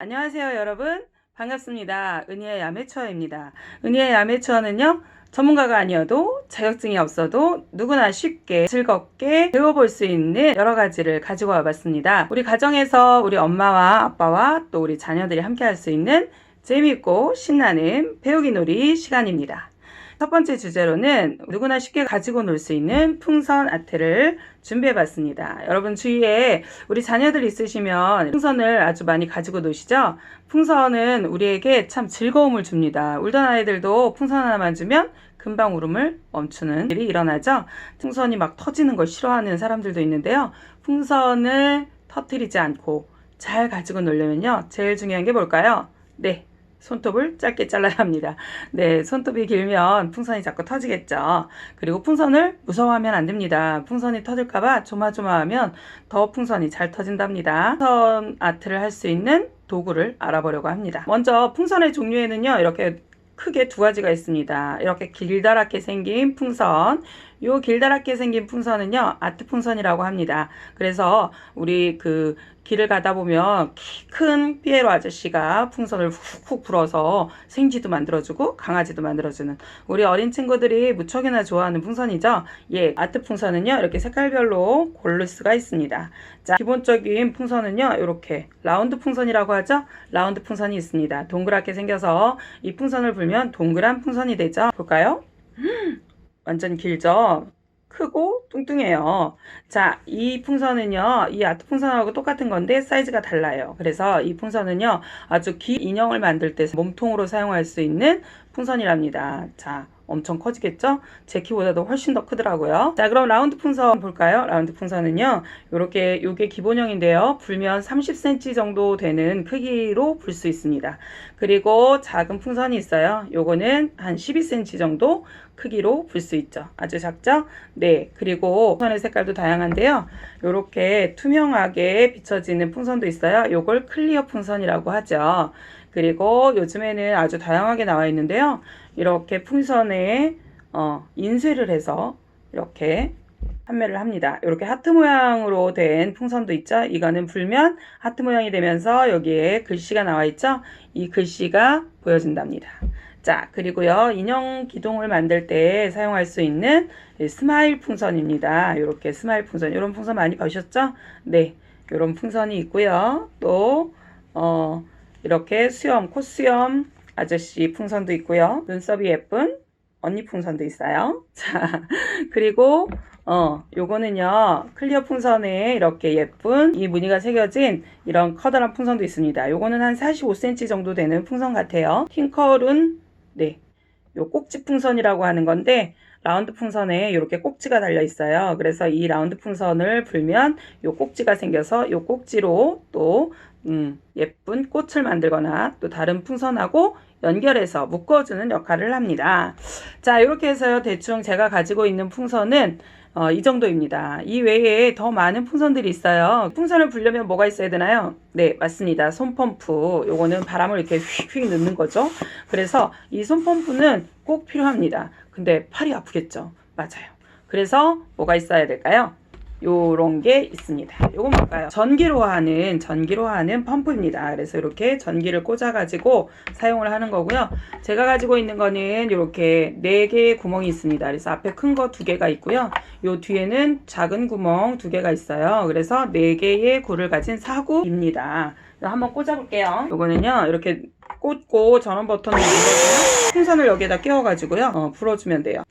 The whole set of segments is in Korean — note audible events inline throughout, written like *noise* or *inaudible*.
안녕하세요, 여러분. 반갑습니다. 은희의 아메추어입니다. 은희의 아메추어는요, 전문가가 아니어도 자격증이 없어도 누구나 쉽게 즐겁게 배워볼 수 있는 여러 가지를 가지고 와봤습니다. 우리 가정에서 우리 엄마와 아빠와 또 우리 자녀들이 함께 할 수 있는 재미있고 신나는 배우기 놀이 시간입니다. 첫 번째 주제로는 누구나 쉽게 가지고 놀 수 있는 풍선 아트를 준비해 봤습니다. 여러분 주위에 우리 자녀들 있으시면 풍선을 아주 많이 가지고 노시죠? 풍선은 우리에게 참 즐거움을 줍니다. 울던 아이들도 풍선 하나만 주면 금방 울음을 멈추는 일이 일어나죠? 풍선이 막 터지는 걸 싫어하는 사람들도 있는데요. 풍선을 터뜨리지 않고 잘 가지고 놀려면요. 제일 중요한 게 뭘까요? 네. 손톱을 짧게 잘라야 합니다. 네, 손톱이 길면 풍선이 자꾸 터지겠죠. 그리고 풍선을 무서워하면 안 됩니다. 풍선이 터질까봐 조마조마하면 더 풍선이 잘 터진답니다. 풍선 아트를 할 수 있는 도구를 알아보려고 합니다. 먼저 풍선의 종류에는요, 이렇게 크게 두 가지가 있습니다. 이렇게 길다랗게 생긴 풍선. 요 길다랗게 생긴 풍선은요, 아트 풍선이라고 합니다. 그래서 우리 그 길을 가다 보면 키 큰 피에로 아저씨가 풍선을 훅훅 불어서 생쥐도 만들어주고 강아지도 만들어주는 우리 어린 친구들이 무척이나 좋아하는 풍선이죠. 예, 아트 풍선은요, 이렇게 색깔별로 고를 수가 있습니다. 자, 기본적인 풍선은요, 이렇게 라운드 풍선이라고 하죠. 라운드 풍선이 있습니다. 동그랗게 생겨서 이 풍선을 불면 동그란 풍선이 되죠. 볼까요? 음, 완전 길죠? 크고 뚱뚱해요. 자, 이 풍선은요, 이 아트 풍선하고 똑같은 건데 사이즈가 달라요. 그래서 이 풍선은요, 아주 긴 인형을 만들 때 몸통으로 사용할 수 있는 풍선이랍니다. 자, 엄청 커지겠죠? 제 키보다도 훨씬 더 크더라고요. 자, 그럼 라운드 풍선 볼까요? 라운드 풍선은요, 요렇게, 요게 기본형인데요. 불면 30cm 정도 되는 크기로 불 수 있습니다. 그리고 작은 풍선이 있어요. 요거는 한 12cm 정도 크기로 불 수 있죠. 아주 작죠? 네. 그리고 풍선의 색깔도 다양한데요. 요렇게 투명하게 비춰지는 풍선도 있어요. 요걸 클리어 풍선이라고 하죠. 그리고 요즘에는 아주 다양하게 나와 있는데요. 이렇게 풍선에 어, 인쇄를 해서 이렇게 판매를 합니다. 이렇게 하트 모양으로 된 풍선도 있죠. 이거는 불면 하트 모양이 되면서 여기에 글씨가 나와 있죠. 이 글씨가 보여진답니다. 자, 그리고요, 인형 기둥을 만들 때 사용할 수 있는 이 스마일 풍선입니다. 이렇게 스마일 풍선, 이런 풍선 많이 보셨죠? 네, 이런 풍선이 있고요. 또, 어, 이렇게 수염, 콧수염 아저씨 풍선도 있고요. 눈썹이 예쁜 언니 풍선도 있어요. *laughs* 자, 그리고 어, 요거는요, 클리어 풍선에 이렇게 예쁜 이 무늬가 새겨진 이런 커다란 풍선도 있습니다. 요거는 한 45cm 정도 되는 풍선 같아요. 킹컬은, 네, 요 꼭지 풍선이라고 하는 건데, 라운드 풍선에 이렇게 꼭지가 달려 있어요. 그래서 이 라운드 풍선을 불면 요 꼭지가 생겨서 요 꼭지로 또, 음, 예쁜 꽃을 만들거나 또 다른 풍선하고 연결해서 묶어주는 역할을 합니다. 자, 이렇게 해서요, 대충 제가 가지고 있는 풍선은 어, 이 정도입니다. 이 외에 더 많은 풍선들이 있어요. 풍선을 불려면 뭐가 있어야 되나요? 네, 맞습니다. 손펌프. 요거는 바람을 이렇게 휙휙 넣는 거죠. 그래서 이 손펌프는 꼭 필요합니다. 근데 팔이 아프겠죠? 맞아요. 그래서 뭐가 있어야 될까요? 요런 게 있습니다. 요건 뭘까요? 전기로 하는 전기로 하는 펌프입니다. 그래서 이렇게 전기를 꽂아 가지고 사용을 하는 거고요. 제가 가지고 있는 거는 이렇게 네 개의 구멍이 있습니다. 그래서 앞에 큰 거 두 개가 있고요. 요 뒤에는 작은 구멍 두 개가 있어요. 그래서 네 개의 굴을 가진 사구입니다. 한번 꽂아 볼게요. 요거는요. 이렇게 꽂고 전원 버튼을 눌러주면 풍선을 여기에다 끼워 가지고요. 어, 불어 주면 돼요.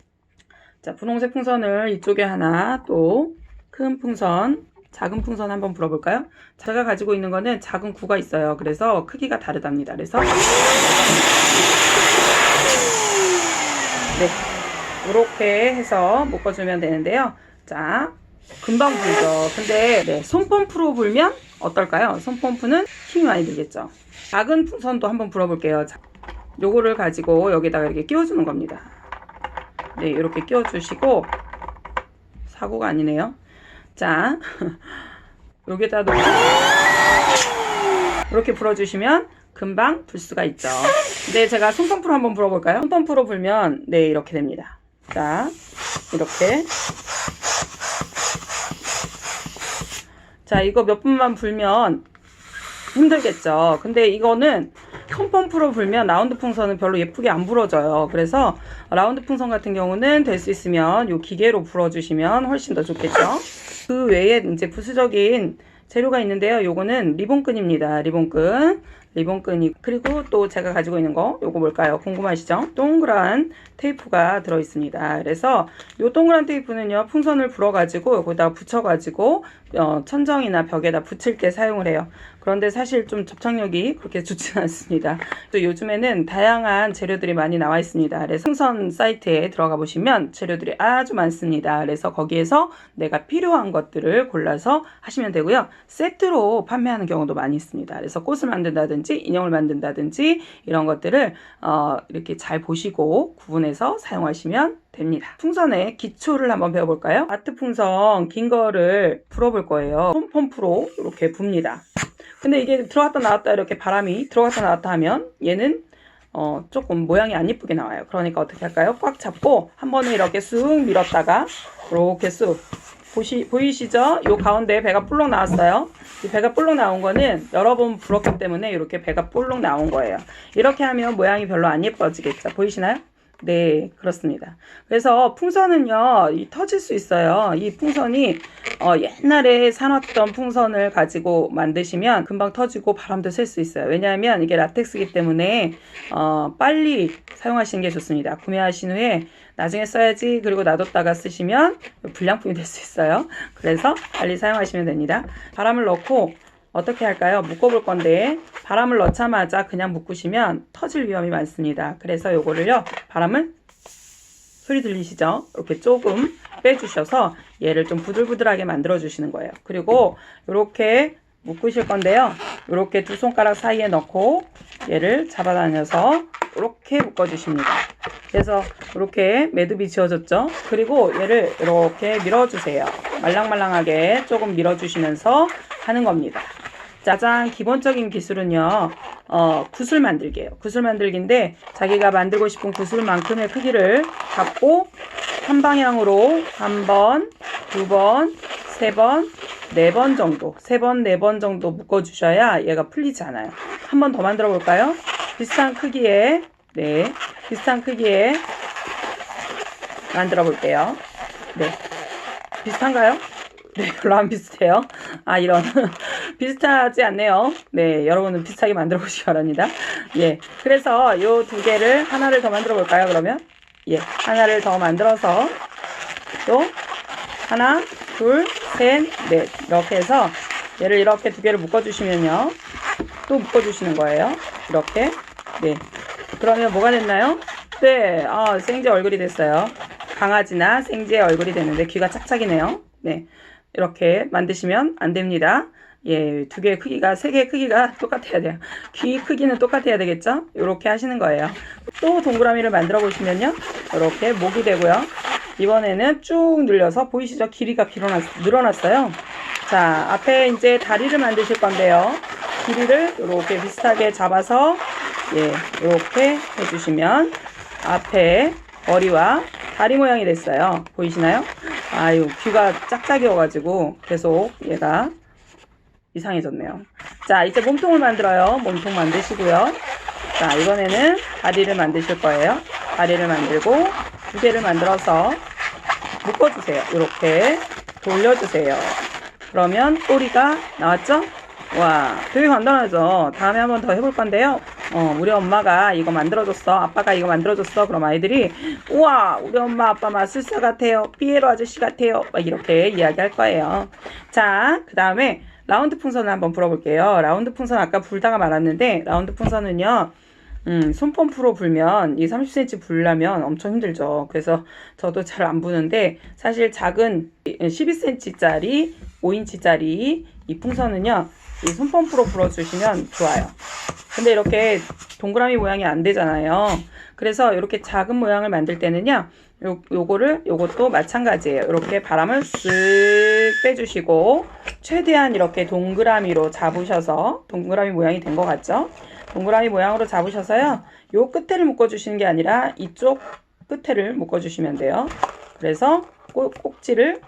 자, 분홍색 풍선을 이쪽에 하나 또 큰 풍선, 작은 풍선 한번 불어볼까요? 제가 가지고 있는 거는 작은 구가 있어요. 그래서 크기가 다르답니다. 그래서 네, 이렇게 해서 묶어주면 되는데요. 자, 금방 불죠. 근데 네, 손펌프로 불면 어떨까요? 손펌프는 힘이 많이 들겠죠. 작은 풍선도 한번 불어볼게요. 자, 요거를 가지고 여기다가 이렇게 끼워주는 겁니다. 네, 이렇게 끼워주시고 사고가 아니네요. 자, *laughs* 여기다 놓고 이렇게 불어주시면 금방 불 수가 있죠. 근데 제가 손펌프로 한번 불어볼까요? 손펌프로 불면 네 이렇게 됩니다. 자, 이렇게 자 이거 몇 분만 불면 힘들겠죠. 근데 이거는 큰 펌프로 불면 라운드 풍선은 별로 예쁘게 안 불어져요. 그래서 라운드 풍선 같은 경우는 될 수 있으면 요 기계로 불어주시면 훨씬 더 좋겠죠. 그 외에 이제 부수적인 재료가 있는데요. 요거는 리본끈입니다. 리본끈. 리본끈이 그리고 또 제가 가지고 있는 거 요거 뭘까요? 궁금하시죠? 동그란 테이프가 들어 있습니다. 그래서 요 동그란 테이프는요 풍선을 불어 가지고 여기다 붙여 가지고 어, 천정이나 벽에다 붙일 때 사용을 해요. 그런데 사실 좀 접착력이 그렇게 좋지는 *laughs* 않습니다. 또 요즘에는 다양한 재료들이 많이 나와 있습니다. 그래서 풍선 사이트에 들어가 보시면 재료들이 아주 많습니다. 그래서 거기에서 내가 필요한 것들을 골라서 하시면 되고요. 세트로 판매하는 경우도 많이 있습니다. 그래서 꽃을 만든다든지 인형을 만든다든지 이런 것들을 어, 이렇게 잘 보시고 구분해서 사용하시면 됩니다. 풍선의 기초를 한번 배워볼까요? 아트 풍선 긴 거를 불어볼 거예요. 폼 펌프로 이렇게 붑니다. 근데 이게 들어갔다 나왔다 이렇게 바람이 들어갔다 나왔다 하면 얘는 어, 조금 모양이 안 이쁘게 나와요. 그러니까 어떻게 할까요? 꽉 잡고 한 번에 이렇게 쑥 밀었다가 이렇게 쑥 보시, 보이시죠? 요 가운데 배가 볼록 나왔어요. 이 배가 볼록 나온 거는 여러 번 불었기 때문에 이렇게 배가 볼록 나온 거예요. 이렇게 하면 모양이 별로 안 예뻐지겠죠? 보이시나요? 네, 그렇습니다. 그래서 풍선은요, 이 터질 수 있어요. 이 풍선이 어, 옛날에 사놨던 풍선을 가지고 만드시면 금방 터지고 바람도 쐴 수 있어요. 왜냐하면 이게 라텍스이기 때문에 어, 빨리 사용하시는 게 좋습니다. 구매하신 후에 나중에 써야지 그리고 놔뒀다가 쓰시면 불량품이 될 수 있어요. 그래서 빨리 사용하시면 됩니다. 바람을 넣고 어떻게 할까요? 묶어볼 건데 바람을 넣자마자 그냥 묶으시면 터질 위험이 많습니다. 그래서 요거를요 바람을 소리 들리시죠? 이렇게 조금 빼주셔서 얘를 좀 부들부들하게 만들어 주시는 거예요. 그리고 이렇게 묶으실 건데요. 이렇게 두 손가락 사이에 넣고 얘를 잡아다녀서 이렇게 묶어주십니다. 그래서 이렇게 매듭이 지어졌죠. 그리고 얘를 이렇게 밀어주세요. 말랑말랑하게 조금 밀어주시면서 하는 겁니다. 가장 기본적인 기술은요, 어, 구슬 만들기예요. 구슬 만들기인데 자기가 만들고 싶은 구슬만큼의 크기를 잡고 한 방향으로 한 번, 두 번, 세 번, 네 번 정도, 세 번, 네 번 정도 묶어주셔야 얘가 풀리지 않아요. 한 번 더 만들어 볼까요? 비슷한 크기에, 네, 비슷한 크기에 만들어 볼게요. 네. 비슷한가요? 네, 별로 안 비슷해요. 아, 이런. *laughs* 비슷하지 않네요. 네, 여러분은 비슷하게 만들어 보시기 바랍니다. 예. 그래서 요 두 개를 하나를 더 만들어 볼까요, 그러면? 예. 하나를 더 만들어서 또 하나, 둘, 셋, 넷. 이렇게 해서 얘를 이렇게 두 개를 묶어 주시면요. 또 묶어 주시는 거예요. 이렇게. 네. 그러면 뭐가 됐나요? 네. 아, 생쥐 얼굴이 됐어요. 강아지나 생쥐의 얼굴이 됐는데 귀가 짝짝이네요. 네. 이렇게 만드시면 안 됩니다. 예, 두 개의 크기가, 세 개의 크기가 똑같아야 돼요. 귀 크기는 똑같아야 되겠죠? 이렇게 하시는 거예요. 또 동그라미를 만들어 보시면요. 이렇게 목이 되고요. 이번에는 쭉 늘려서 보이시죠? 길이가 길어났, 늘어났 어요. 자, 앞에 이제 다리를 만드실 건데요. 길이를 이렇게 비슷하게 잡아서, 예, 이렇게 해주시면 앞에 머리와 다리 모양이 됐어요. 보이시나요? 아유, 귀가 짝짝이어가지고 계속 얘가 이상해졌네요. 자, 이제 몸통을 만들어요. 몸통 만드시고요. 자, 이번에는 다리를 만드실 거예요. 다리를 만들고 두 개를 만들어서 묶어주세요. 이렇게 돌려주세요. 그러면 꼬리가 나왔죠? 와, 되게 간단하죠? 다음에 한번 더 해볼 건데요. 어, 우리 엄마가 이거 만들어줬어. 아빠가 이거 만들어줬어. 그럼 아이들이, 우와, 우리 엄마, 아빠 마술사 같아요. 피에로 아저씨 같아요. 막 이렇게 이야기할 거예요. 자, 그 다음에 라운드 풍선을 한번 불어볼게요. 라운드 풍선 아까 불다가 말았는데, 라운드 풍선은요, 음, 손펌프로 불면 이 30cm 불려면 엄청 힘들죠. 그래서 저도 잘 안 부는데 사실 작은 12cm짜리 5인치짜리 이 풍선은요. 이 손펌프로 불어주시면 좋아요. 근데 이렇게 동그라미 모양이 안 되잖아요. 그래서 이렇게 작은 모양을 만들 때는요. 요, 요거를 요것도 마찬가지예요. 이렇게 바람을 쓱 빼주시고 최대한 이렇게 동그라미로 잡으셔서 동그라미 모양이 된 것 같죠? 동그라미 모양으로 잡으셔서요. 요 끝에를 묶어주시는 게 아니라 이쪽 끝에를 묶어주시면 돼요. 그래서 꼭, 꼭지를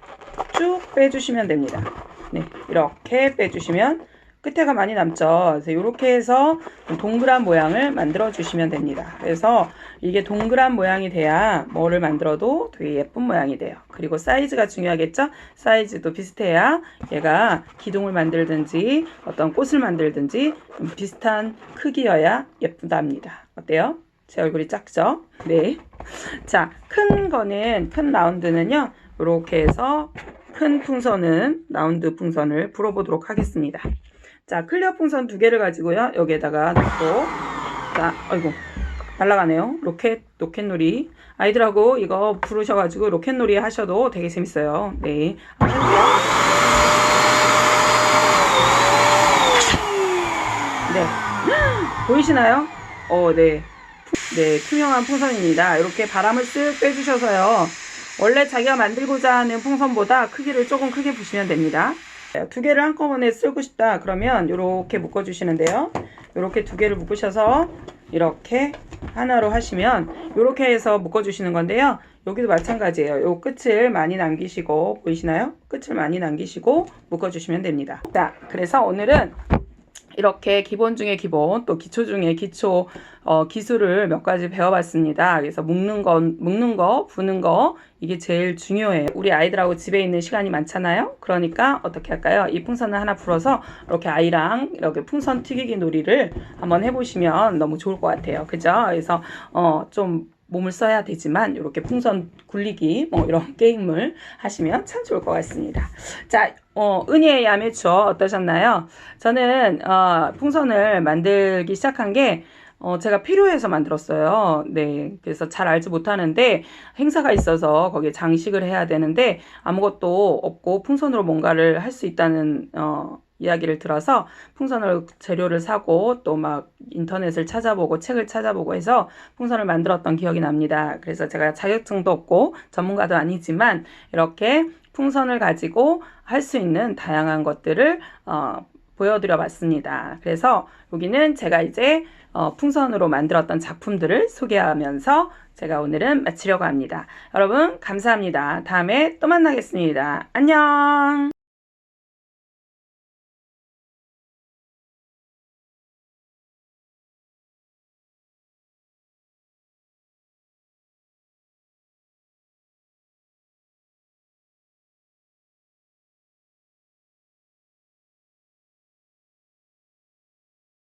쭉 빼주시면 됩니다. 네, 이렇게 빼주시면 끝에가 많이 남죠. 그래서 이렇게 해서 좀 동그란 모양을 만들어 주시면 됩니다. 그래서 이게 동그란 모양이 돼야 뭐를 만들어도 되게 예쁜 모양이 돼요. 그리고 사이즈가 중요하겠죠? 사이즈도 비슷해야 얘가 기둥을 만들든지 어떤 꽃을 만들든지 좀 비슷한 크기여야 예쁘답니다. 어때요? 제 얼굴이 작죠? 네. 자, 큰 거는, 큰 라운드는요, 이렇게 해서 큰 풍선은, 라운드 풍선을 불어보도록 하겠습니다. 자, 클리어 풍선 두 개를 가지고요, 여기에다가 넣고, 자, 아이고, 날아가네요. 로켓, 로켓놀이. 아이들하고 이거 부르셔가지고 로켓놀이 하셔도 되게 재밌어요. 네. 네. *gasps* 보이시나요? 어, 네. 네, 투명한 풍선입니다. 이렇게 바람을 쓱 빼주셔서요. 원래 자기가 만들고자 하는 풍선보다 크기를 조금 크게 부시면 됩니다. 두 개를 한꺼번에 쓰고 싶다. 그러면 이렇게 묶어 주시는데요. 이렇게 두 개를 묶으셔서 이렇게 하나로 하시면 이렇게 해서 묶어 주시는 건데요. 여기도 마찬가지예요. 요 끝을 많이 남기시고 보이시나요? 끝을 많이 남기시고 묶어 주시면 됩니다. 자, 그래서 오늘은 이렇게 기본 중에 기본 또 기초 중에 기초 어, 기술을 몇 가지 배워봤습니다. 그래서 묶는 거, 묶는 거, 부는 거 이게 제일 중요해요. 우리 아이들하고 집에 있는 시간이 많잖아요. 그러니까 어떻게 할까요? 이 풍선을 하나 불어서 이렇게 아이랑 이렇게 풍선 튀기기 놀이를 한번 해보시면 너무 좋을 것 같아요. 그죠? 그래서 어, 좀 몸을 써야 되지만 이렇게 풍선 굴리기 뭐 이런 *laughs* 게임을 하시면 참 좋을 것 같습니다. 자, 어, 은희의 야매추어 어떠셨나요? 저는 어, 풍선을 만들기 시작한 게 어, 제가 필요해서 만들었어요. 네. 그래서 잘 알지 못하는데 행사가 있어서 거기에 장식을 해야 되는데 아무것도 없고 풍선으로 뭔가를 할 수 있다는 어, 이야기를 들어서 풍선을 재료를 사고 또 막 인터넷을 찾아보고 책을 찾아보고 해서 풍선을 만들었던 기억이 납니다. 그래서 제가 자격증도 없고 전문가도 아니지만 이렇게 풍선을 가지고 할 수 있는 다양한 것들을 어, 보여드려 봤습니다. 그래서 여기는 제가 이제 어, 풍선으로 만들었던 작품들을 소개하면서 제가 오늘은 마치려고 합니다. 여러분 감사합니다. 다음에 또 만나겠습니다. 안녕.